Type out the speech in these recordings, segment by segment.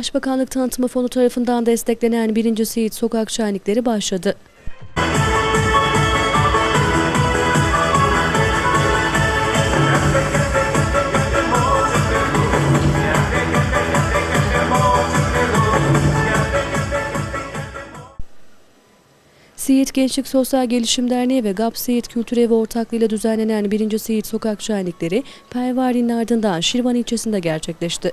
Başbakanlık Tanıtımı Fonu tarafından desteklenen 1. Siirt Sokak Şenlikleri başladı. Siirt Gençlik Sosyal Gelişim Derneği ve GAP Siirt Kültür Evi ortaklığıyla düzenlenen 1. Siirt Sokak Şenlikleri Pervari'nin ardından Şirvan ilçesinde gerçekleşti.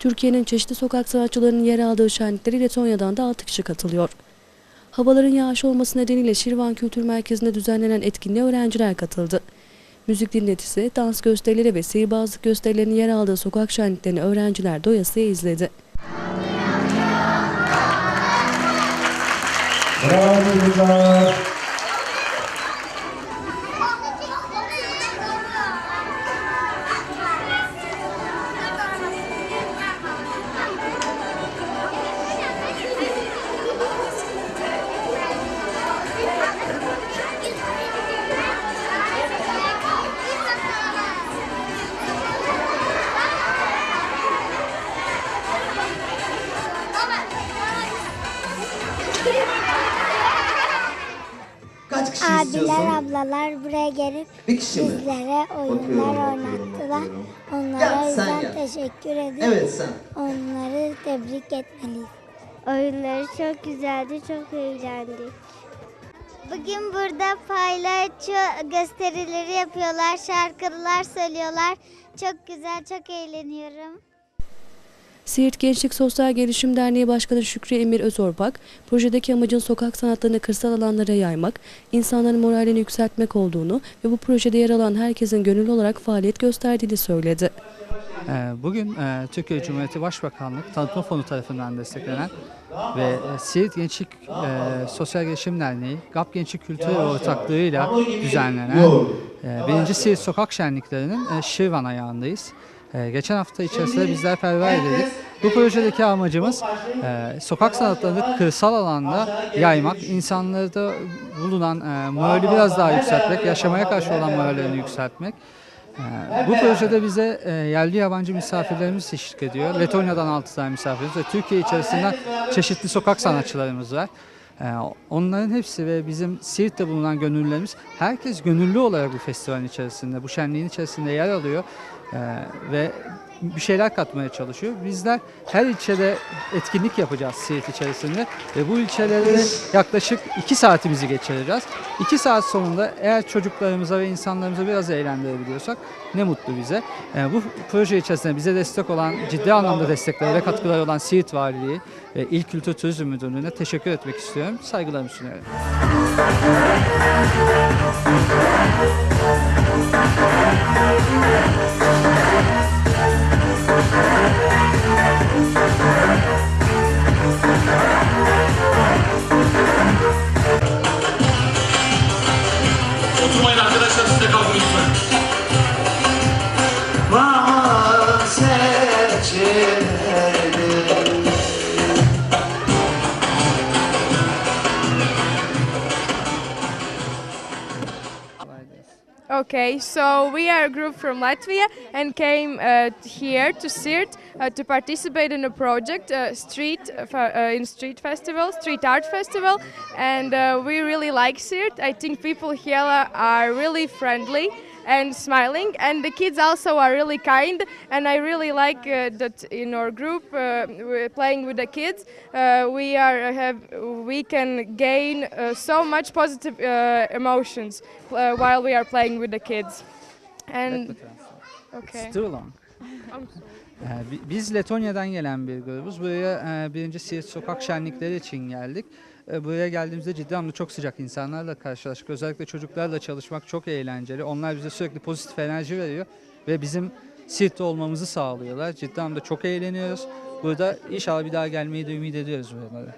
Türkiye'nin çeşitli sokak sanatçılarının yer aldığı şenliklere Letonya'dan da 6 kişi katılıyor. Havaların yağış olması nedeniyle Şirvan Kültür Merkezi'nde düzenlenen etkinliğe öğrenciler katıldı. Müzik dinletisi, dans gösterileri ve sihirbazlık gösterilerinin yer aldığı sokak şenliklerini öğrenciler doyasıya izledi. Bravo çocuklar. Abiler, istiyorsun? ablalar buraya gelip bizlere oyunlar Bakıyorum, oynattılar. bakıyorum, Onlara Gel, o sen yüzden teşekkür ediyorum. Evet sen. Onları tebrik etmeliyiz. Oyunları çok güzeldi, çok eğlendik. Bugün burada paylaşı gösterileri yapıyorlar, şarkılar söylüyorlar. Çok güzel, çok eğleniyorum. Siirt Gençlik Sosyal Gelişim Derneği Başkanı Şükrü Emir Özorpak, projedeki amacın sokak sanatlarını kırsal alanlara yaymak, insanların moralini yükseltmek olduğunu ve bu projede yer alan herkesin gönüllü olarak faaliyet gösterdiğini söyledi. Ee, Bugün e, Türkiye Cumhuriyeti Başbakanlık Tanıtma Fonu tarafından desteklenen ve e, Siirt Gençlik e, Sosyal Gelişim Derneği, GAP Gençlik Kültürü ortaklığıyla düzenlenen e, 1. Siirt Sokak Şenliklerinin Şirvan ayağındayız. E, Geçen hafta içerisinde bizler perver edildik. Bu projedeki amacımız e, sokak sanatlarını kırsal alanda yaymak, insanlarda bulunan e, morali biraz daha yükseltmek, yaşamaya karşı olan morallerini yükseltmek. Ee, Bu projede bize e, yerli yabancı misafirlerimiz eşlik ediyor. Letonya'dan 6 tane misafirimiz ve Türkiye içerisinden çeşitli sokak sanatçılarımız var. Ee, Onların hepsi ve bizim Siirt'te bulunan gönüllülerimiz herkes gönüllü olarak bu festivalin içerisinde, bu şenliğin içerisinde yer alıyor Ee, ve bir şeyler katmaya çalışıyor. Bizler her ilçede etkinlik yapacağız Siirt içerisinde ve bu ilçelerde yaklaşık 2 saatimizi geçireceğiz. 2 saat sonunda eğer çocuklarımıza ve insanlarımıza biraz eğlendirebiliyorsak ne mutlu bize. Ee, bu proje içerisinde bize destek olan, ciddi anlamda destekleri ve katkıları olan Siirt Valiliği ve İl Kültür Turizm Müdürlüğü'ne teşekkür etmek istiyorum. Saygılarımı sunuyorum. Música Okay, so we are a group from Latvia and came uh, here to Sirt uh, to participate in a project, uh, street uh, uh, in street festival, street art festival, and uh, we really like Sirt. I think people here are really friendly and smiling, and the kids also are really kind. And I really like uh, that in our group, uh, we're playing with the kids, uh, we are have we can gain uh, so much positive uh, emotions uh, while we are playing with the kids. And okay. It's Too long. Biz Letonya'dan gelen bir grubuz. Buraya birinci Siirt Sokak Şenlikleri için geldik. E, Buraya geldiğimizde ciddi anlamda çok sıcak insanlarla karşılaştık. Özellikle çocuklarla çalışmak çok eğlenceli. Onlar bize sürekli pozitif enerji veriyor ve bizim Siirt'te olmamızı sağlıyorlar. Ciddi anlamda çok eğleniyoruz. Burada inşallah bir daha gelmeyi de ümit ediyoruz buralara.